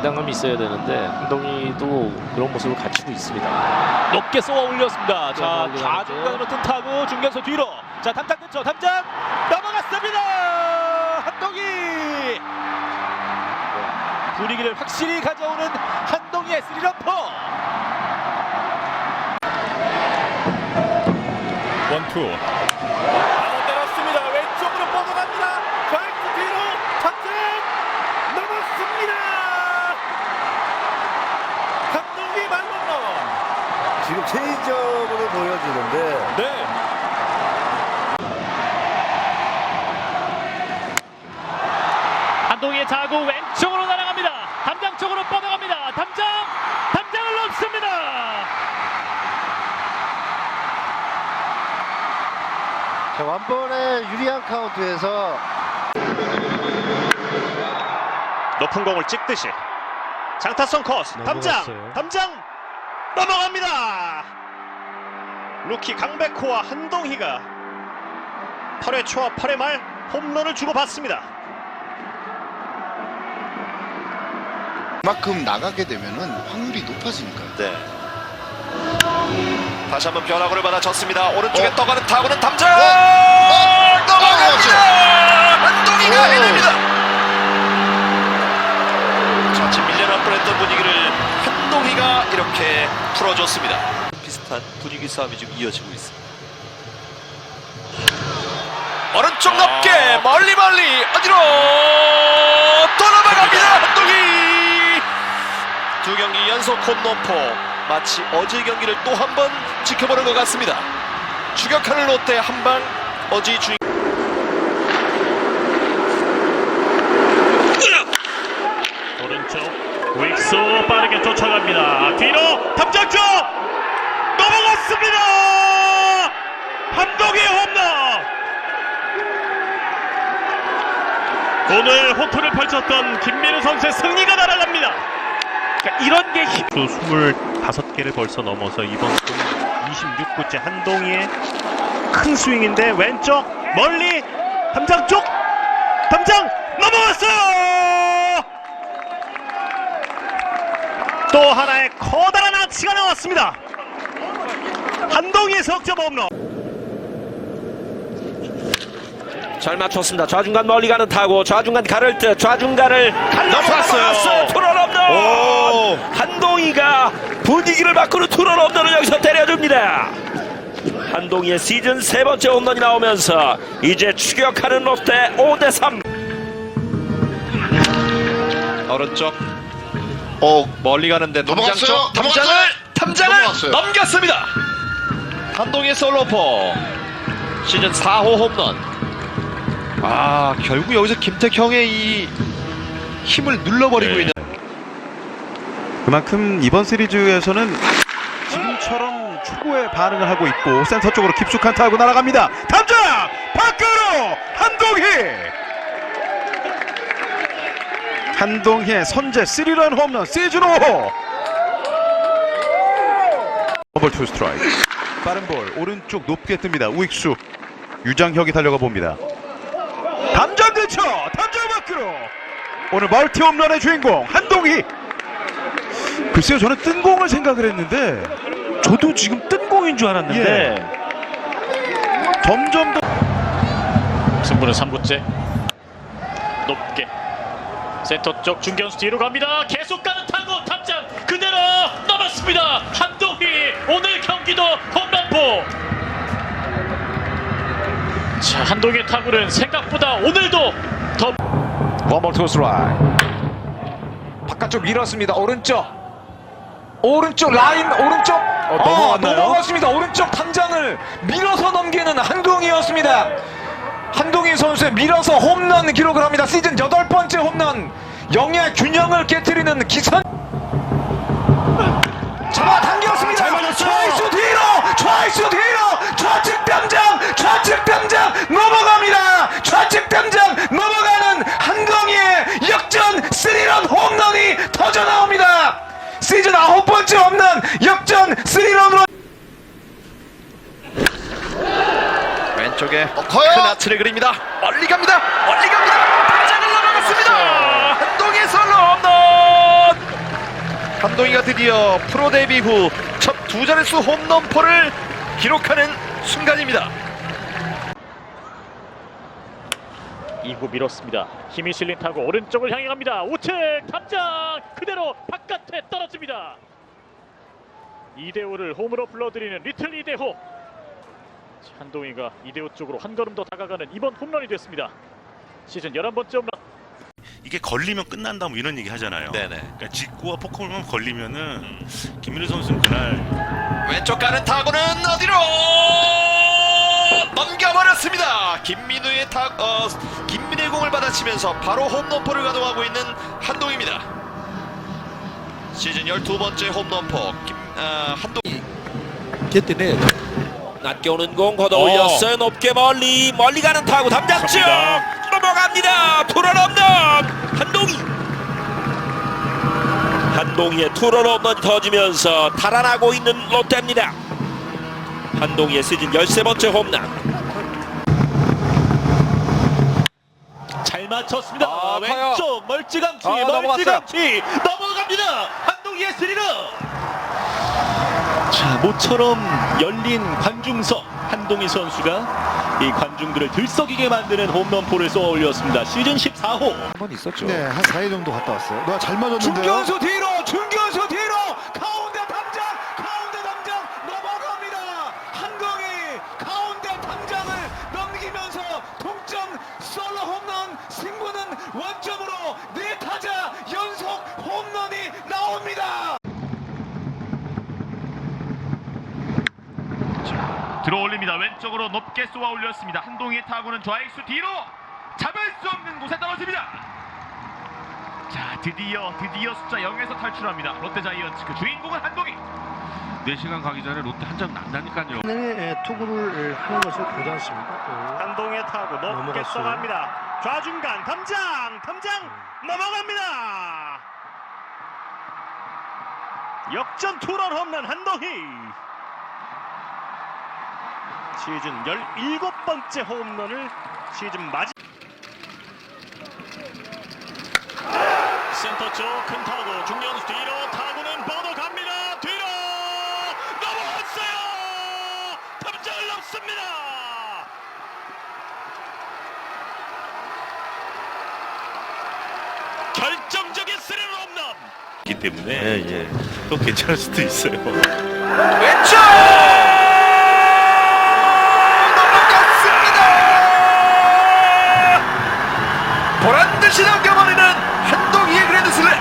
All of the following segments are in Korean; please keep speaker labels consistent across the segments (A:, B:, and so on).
A: 당당함이 있어야 되는데 한동희도 그런 모습을 갖추고 있습니다.
B: 높게 쏘아 올렸습니다. 자,
A: 멀리 가는데요.
B: 좌중간으로 뜬 타구 중견수 뒤로. 자, 담장 근처 담장 넘어갔습니다. 한동희. 분위기를 확실히 가져오는 한동희의 스리런퍼. 원투. 바로 때렸습니다. 왼쪽으로 뻗어갑니다. 좌익수 뒤로 탑승 넘었습니다. 한동희 말홈런.
C: 지금 체인지업으로 보여지는데
B: 네.
D: 한동희의 타구 왼쪽으로 날아갑니다. 담장 쪽으로 뻗어갑니다. 담장, 담장을 넘습니다.
C: 자, 완번에 유리한 카운트에서
E: 높은 공을 찍듯이 장타성 코스 담장. 담장 넘어갑니다 루키 강백호와 한동희가 8회 초와 8회 말 홈런을 주고받습니다
F: 그만큼 나가게 되면은 확률이 높아지니까요.
G: 네. 다시 한번 변화구를 받아쳤습니다. 오른쪽에
F: 어.
G: 떠가는 타구는 담장
F: 어,
G: 넘어갑니다. 한동희가
F: 어.
G: 해냅니다. 자, 지금 밀려날 뻔했던 분위기를 한동희가 이렇게 풀어줬습니다. 비슷한 분위기 싸움이 지금 이어지고 있습니다. 오른쪽 높게 멀리 멀리 어디로 또 넘어갑니다 한동희 두 경기 연속 홈런포 마치 어제 경기를 또 한 번 지켜보는 것 같습니다 추격하는 롯데 한방 어제 주인
D: 오른쪽 윅스 빠르게 쫓아갑니다. 뒤로 담장 쪽 넘어갔습니다. 한동희 홈런. 오늘 호투를 펼쳤던 김민우 선수의 승리가 날아갑니다. 이런 게 힘. 25개를 벌써 넘어서 이번 주 26구째 한동희의 큰 스윙인데 왼쪽 멀리 담장 쪽 담장 넘어갔어요. 또 하나의 커다란 아치가 나왔습니다. 한동희의 석점 홈런.
B: 잘 맞췄습니다. 좌중간 멀리 가는 타고 좌중간 가를 듯 좌중간을 넘어갔어요. 투런 홈런. 한동희가 분위기를 바꾸는 투런 홈런을 여기서 때려줍니다. 한동희의 시즌 세 번째 홈런이 나오면서 이제 추격하는 롯데 5대 3.
G: 오른쪽 오 멀리 가는데 담장
F: 넘어갔어요.
G: 쪽 담장을. 담장을
F: 넘어갔어요.
G: 넘겼습니다 한동희 솔로포 시즌 4호 홈런 아 결국 여기서 김택형의 이 힘을 눌러버리고 있는
H: 그만큼 이번 시리즈에서는 지금처럼 초구에 반응을 하고 있고 센터 쪽으로 깊숙한 타구 날아갑니다. 담장! 밖으로! 한동희! 한동희의 선제 3런 홈런 시즌 5호! 더블 투 스트라이크. 빠른 볼 오른쪽 높게 뜹니다. 우익수. 유장혁이 달려가 봅니다. 담장 근처 담장 밖으로. 오늘 멀티 홈런의 주인공 한동희. 글쎄요 저는 뜬공을 생각을 했는데
D: 저도 지금 뜬공인 줄 알았는데
H: 예. 점점 더
D: 승부는 3구째. 높게. 센터 쪽 중견수 뒤로 갑니다. 계속 가는 타구 탑장 그대로 넘었습니다. 한동희 오늘 경기도 홈런포 자 한동희 타구는 생각보다 오늘도 더
I: 원볼 투 스트라이 바깥쪽 밀었습니다. 오른쪽. 오른쪽 라인 오른쪽.
H: 넘어갔나요?
I: 아, 넘어갔습니다. 오른쪽 담장을 밀어서 넘기는 한동희였습니다. 한동희 선수의 밀어서 홈런 기록을 합니다. 시즌 여덟 번째 홈런. 영야 균형을 깨뜨리는 기선. 잡아당겼습니다 100병장 넘어가는 한강의 역전 스리런 홈런이 터져 나옵니다. 시즌 아홉 번째 홈런 역전 스리런으로
G: 왼쪽에
F: 어, 커요.
G: 큰 아트를 그립니다. 멀리 갑니다. 멀리 갑니다. 타자를 넘어갔습니다. 어. 한동희 솔로 홈런. 한동이가 드디어 프로 데뷔 후 첫 두 자릿수 홈런포를 기록하는 순간입니다.
D: 2구 밀었습니다. 힘이 실린 타고 오른쪽을 향해 갑니다. 우측 탑장 그대로 바깥에 떨어집니다. 이대호를 홈으로 불러들이는 리틀 이대호. 한동희가 이대호 쪽으로 한 걸음 더 다가가는 이번 홈런이 됐습니다. 시즌 11번째 홈런.
J: 이게 걸리면 끝난다 뭐 이런 얘기 하잖아요.
G: 네네.
J: 그러니까 직구와 포크볼만 걸리면은 김민우 선수는 그날
G: 왼쪽 가는 타구는 어디로 넘겨버렸습니다. 김민우의 타, 어, 김민우의 공을 받아치면서 바로 홈런포를 가동하고 있는 한동입니다. 시즌 12번째 홈런포 김, 아, 한동.
B: 낮게 오는 공 걷어 올렸어요. 높게 멀리 멀리 가는 타구 담장 쪽 넘어갑니다. 투런 홈런 한동희. 한동희의 투런 홈런 터지면서 달아나고 있는 롯데입니다. 한동희의 시즌 13번째 홈런.
D: 맞췄습니다.
I: 아,
D: 왼쪽 멀찌감치
I: 아,
D: 멀찌감치 넘어갑니다. 한동희의 스리런. 자 모처럼 열린 관중석 한동희 선수가 이 관중들을 들썩이게 만드는 홈런포를 쏘아 올렸습니다. 시즌 14호.
I: 한 번 있었죠.
C: 네, 한 4일 정도 갔다 왔어요. 너잘 맞았는데요.
I: 중견수 뒤로 중견수 뒤로 가운데 담장 가운데 담장 넘어갑니다 한동희 가운데 담장을 넘기면서 동점 솔로 홈런 승부는 원점으로 네 타자 연속 홈런이 나옵니다
E: 들어올립니다. 왼쪽으로 높게 쏘아 올렸습니다. 한동희의 타구는 좌익수 뒤로 잡을 수 없는 곳에 떨어집니다. 자, 드디어 드디어 숫자 0에서 탈출합니다. 롯데 자이언츠 그 주인공은 한동희. 4시간 가기 전에 롯데 한 점 난다니까요.
C: 네, 투구를 하는 것을 보지 않습니다.
E: 한동희의 타구 높게
C: 넘어갔어요.
E: 쏘갑니다. 좌중간 담장 담장 넘어갑니다. 역전 투런 홈런 한동희. 시즌 17번째 홈런을 시즌 마지 센터 쪽 큰 타구 중견수 뒤로 타구는 뻗어갑니다. 뒤로 넘어왔어요. 탑장을 넘습니다. 결정적인 스리런 홈런.
J: 기 때문에 또 괜찮을 수도 있어요.
G: 왼쪽 듯이 넘겨버리는 한동희의 그랜드 슬램.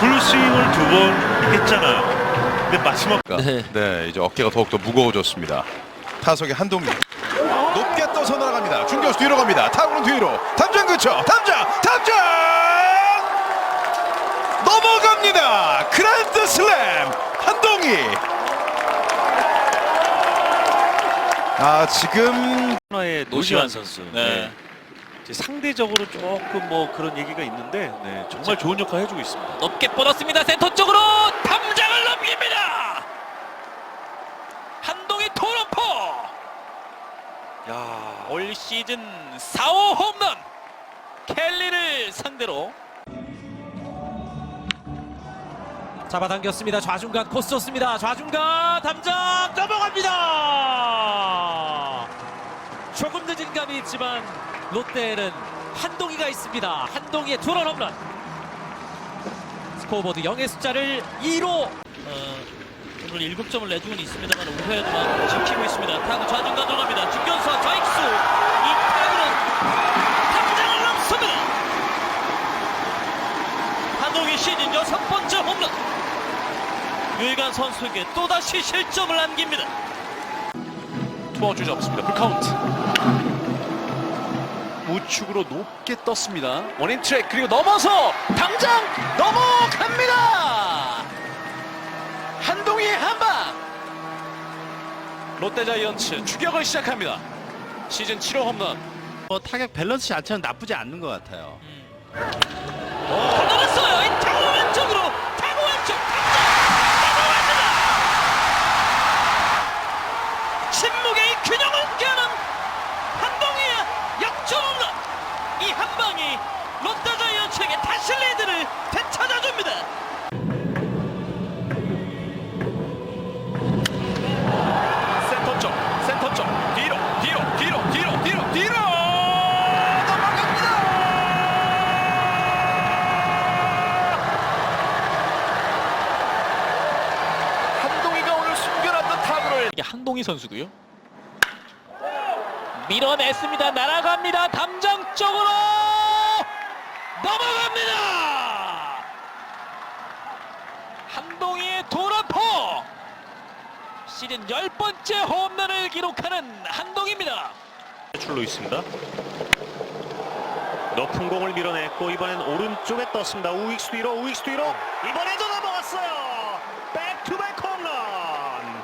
J: 풀스윙을 두 번 했잖아요. 근데 마지막
H: 네, 이제 어깨가 더욱더 무거워졌습니다. 타석의 한동희 높게 떠서 날아갑니다. 중견수 뒤로 갑니다. 타구는 뒤로 담장 근처 담장 담장 넘어갑니다. 그랜드 슬램 한동희 아 지금
A: 노시환 선수. 네. 이제 상대적으로 조금 뭐 그런 얘기가 있는데 네, 정말 좋은 역할 해주고 있습니다.
B: 높게 뻗었습니다. 센터 쪽으로 담장을 넘깁니다. 한동희 토론포. 야, 올 시즌 4호 홈런. 켈리를 상대로
I: 잡아당겼습니다 좌중간 코스 좋습니다 좌중간 담장 넘어갑니다 조금 늦은 감이 있지만 롯데에는 한동희가 있습니다 한동희의 투런 홈런 스코어보드 0의 숫자를 2로
B: 오늘 7점을 내주고는 있습니다만 5회에만 지키고 있습니다. 타구 좌중간 들어갑니다. 중견수와 좌익수 이 타구는 담장을 넘습니다. 한동희 시즌 여섯 번째 홈런. 유일간 선수에게 또다시 실점을 안깁니다.
A: 투아웃 주자 없습니다. 풀카운트. 우측으로 높게 떴습니다. 원인 트랙 그리고 넘어서 당장 넘어갑니다. 한동희의 한방. 롯데자이언츠 추격을 시작합니다. 시즌 7호 홈런.
C: 뭐 타격 밸런스 자체는 나쁘지 않는 것 같아요.
B: 넘었어요. 롯데 자이언츠에게 다시 리드를 되찾아줍니다. 센터 쪽, 센터 쪽, 뒤로, 뒤로, 뒤로, 뒤로, 뒤로, 뒤로. 넘어갑니다. 한동희가 오늘 숨겨놨던 타구를 한동희 선수고요. 밀어냈습니다. 날아갑니다. 담장 쪽으로. 넘어갑니다. 한동희의 도라포 시즌 열 번째 홈런을 기록하는 한동희입니다.
D: 출로 있습니다. 높은 공을 밀어냈고 이번엔 오른쪽에 떴습니다. 우익수 뒤로 우익수 뒤로 이번에도 넘어갔어요. 백투백 홈런.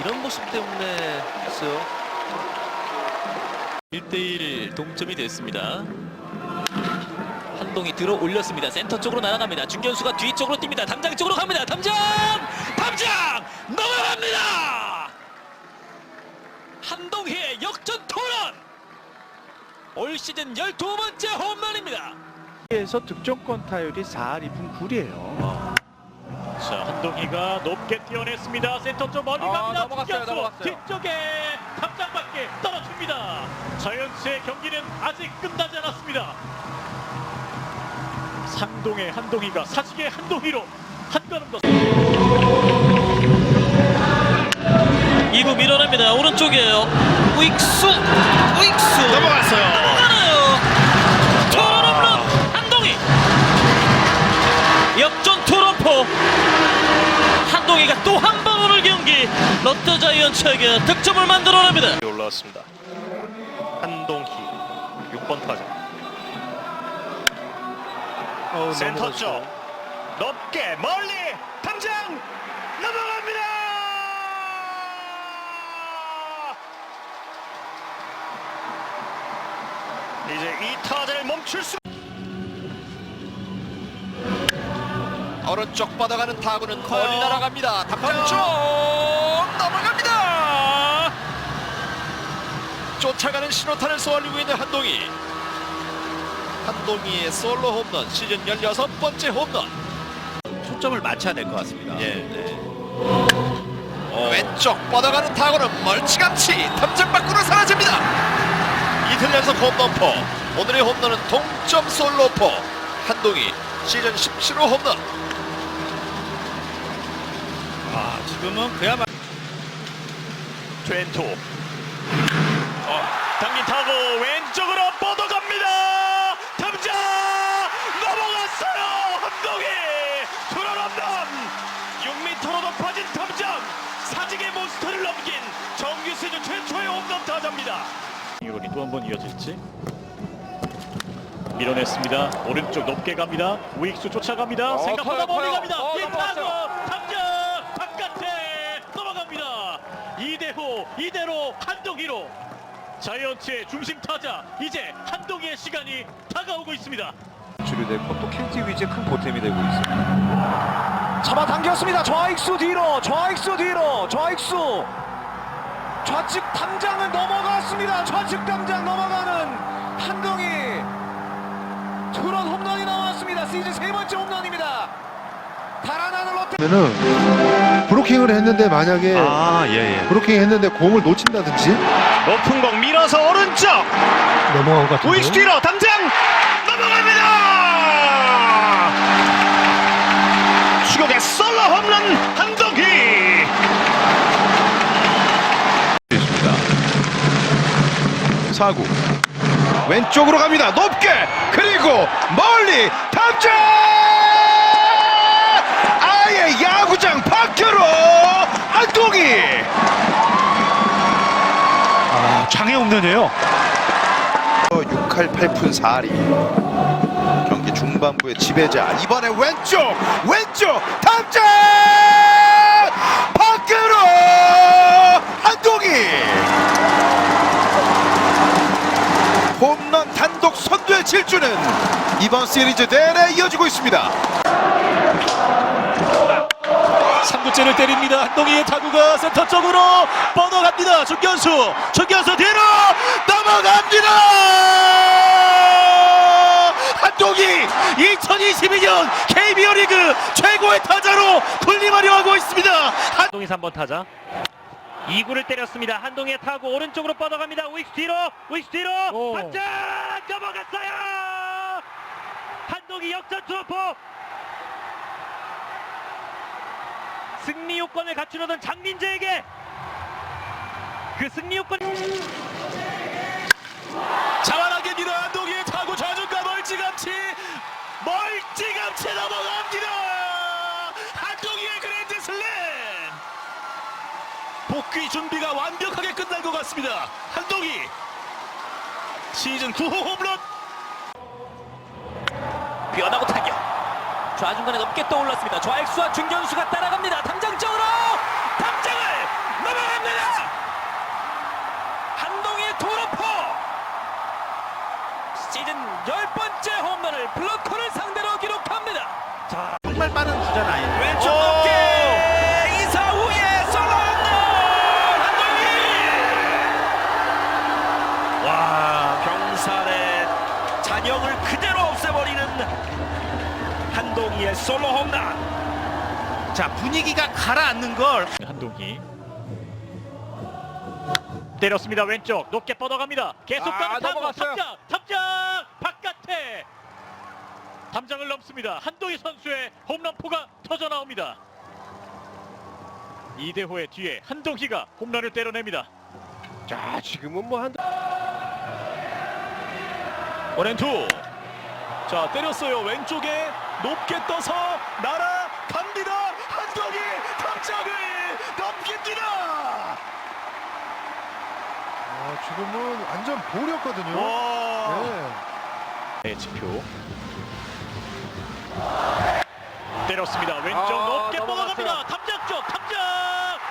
K: 이런 모습 때문에 했어요.
B: 1대1 동점이 됐습니다. 한동이 들어 올렸습니다. 센터 쪽으로 날아갑니다. 중견수가 뒤쪽으로 뜁니다. 담장 쪽으로 갑니다. 담장! 담장! 넘어갑니다! 한동희의 역전 토런! 올 시즌 12번째 홈런입니다.
F: 에서 득점권 타율이 4할 2푼 9리에요.
D: 자 한동희가 높게 뛰어냈습니다. 센터 쪽 멀리 갑니다.
I: 넘어갔어요.
D: 뒤쪽에 담장 밖에 떨어집니다. 자이언츠의 경기는 아직 끝나지 않았습니다. 상동의 한동희가 사직의 한동희로 한 걸음 더
B: 2구 밀어냅니다. 오른쪽이에요. 우익수! 우익수!
G: 넘어갔어요.
B: 넘어가나요? 토런 홈런! 한동희! 한동희가 또 한 번 오늘 경기 롯데 자이언츠에게 득점을 만들어냅니다.
D: 올라왔습니다. 한동희 6번 타자. 센터 쪽 높게 멀리 당장 넘어갑니다. 이제 이 타자를 멈출 수.
G: 오른쪽 뻗어가는 타구는 멀리 날아갑니다. 담장 쪽 넘어갑니다. 쫓아가는 신호탄을 쏘아올리고 있는 한동희. 한동희의 솔로 홈런 시즌 16번째 홈런.
F: 초점을 맞춰야 될 것 같습니다.
G: 예. 왼쪽 뻗어가는 타구는 멀찌감치 탐정 밖으로 사라집니다. 이틀 연속 홈런포. 오늘의 홈런은 동점 솔로포. 한동희 시즌 17호 홈런.
F: 아, 지금은 그야말로
D: 트웬토. 어, 당긴 타고 왼쪽으로 뻗어갑니다. 탐장 넘어갔어요. 한동희 투런 홈런 6m로 높아진 탐장 사직의 몬스터를 넘긴 정규 시즌 최초의 홈런 타자입니다. 이번이 또 한 번 이어질지? 밀어냈습니다. 오른쪽 높게 갑니다. 우익수 쫓아갑니다. 생각보다 멀리 갑니다. 이타고 탐장 바깥에 넘어갑니다 이대로 한동희로 자이언츠의 중심 타자 이제 한동희의 시간이 다가오고 있습니다.
I: 주류됐고 또 캔티 위즈의 큰 보탬이 되고 있습니다. 잡아당겼습니다. 좌익수 뒤로, 좌익수 뒤로, 좌익수. 좌측 담장은 넘어갔습니다. 좌측 담장 넘어가는 한동희. 투런 홈런이 나왔습니다. 시즌 세 번째 홈런입니다. 달아나는 롯데.
F: 는 브로킹을 했는데 만약에
E: 아, 예, 예.
F: 브로킹 했는데 공을 놓친다든지
D: 높은 공 밀어서 오른쪽
F: 넘어간 것 같은데.
D: 우익수 뒤로 당장 넘어갑니다. 추격의 솔로 홈런 한동희.
E: 사구 왼쪽으로 갑니다 높게 그리고 멀리 탑장 아예 야구장 밖으로 한동희 아 장애 홈런이에요.
H: 6할 8푼 4리. 경기 중반부의 지배자. 이번에 왼쪽 왼쪽 탑장 밖으로! 한동희! 홈런 단독 선두의 질주는 이번 시리즈 내내 이어지고 있습니다
D: 3구째를 때립니다. 한동희의 타구가 센터 쪽으로 뻗어갑니다. 중견수, 중견수 뒤로 넘어갑니다. 한동희 2022년 KBO 리그 최고의 타자로 군림하려 하고 있습니다. 한동희 3번 타자. 2구를 때렸습니다. 한동희의 타구 오른쪽으로 뻗어갑니다. 우익수 뒤로, 우익수 뒤로, 반짝 넘어갔어요. 한동희 역전 투포 승리 요건을 갖추려던 장민재에게 그 승리 요건 자만하게 밀어 한동희 타고 좌중간 멀찌감치 멀찌감치 넘어갑니다. 한동희의 그랜드 슬램. 복귀 준비가 완벽하게 끝난 것 같습니다. 한동희. 시즌 9호 홈런. 변하고 타격 좌중간에 높게 떠올랐습니다. 좌익수와 중견수가 따라갑니다. 담장 쪽으로 담장을 넘어갑니다. 한동희의 도로포 시즌 열 번째 홈런을 블로커를 기록합니다 솔로 홈런.
C: 자 분위기가 가라앉는 걸
D: 한동희. 때렸습니다 왼쪽. 높게 뻗어갑니다. 계속
I: 아,
D: 가는 타구.
I: 넘어갔어요.
D: 탑장 탑장! 바깥에! 담장을 넘습니다. 한동희 선수의 홈런포가 터져 나옵니다. 이대호의 뒤에 한동희가 홈런을 때려냅니다.
C: 자 지금은 뭐 한.
D: 원앤투. 자 때렸어요. 왼쪽에 높게 떠서 날아갑니다. 한동희 탑장을 넘깁니다.
F: 아, 지금은 완전 볼이었거든요.
D: 와.
F: 네.
D: 네, 지표. 때렸습니다. 왼쪽
I: 아,
D: 높게. 뻗어갑니다. 탑장 쪽 탑장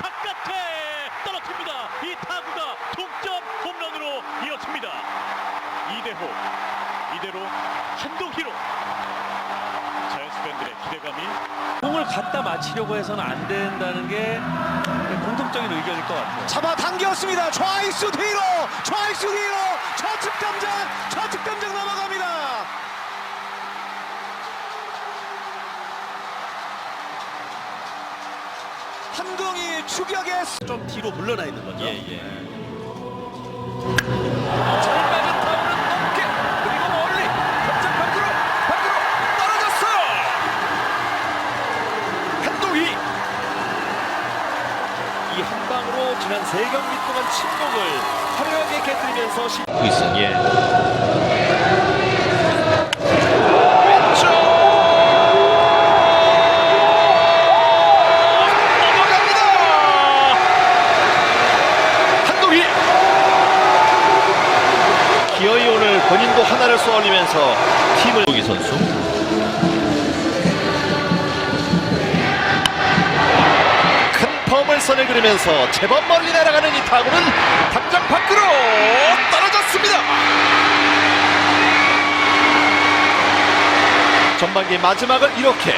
D: 바깥에 떨어집니다. 이 타구가 동점 홈런으로 이어집니다. 이대호. 이대로 한동희로 기대감이
A: 공을 갖다 맞히려고 해서는 안 된다는 게 공통적인 의견일 것 같아요.
I: 잡아 당겼습니다. 좌익수 뒤로, 좌익수 뒤로, 좌측 담장, 좌측 담장 넘어갑니다. 한동희 추격에
A: 좀 뒤로 물러나 있는 거죠.
D: 예, 예. 한동희!
G: 기어이 오늘 본인도 하나를 쏘아올리면서 팀을 여기 선수. 큰 펌을 선을 그리면서 제법 멀리 날아가는 이 타구는 담장 밖으로 떨어 졌습니다. 전반기 마지막을 이렇게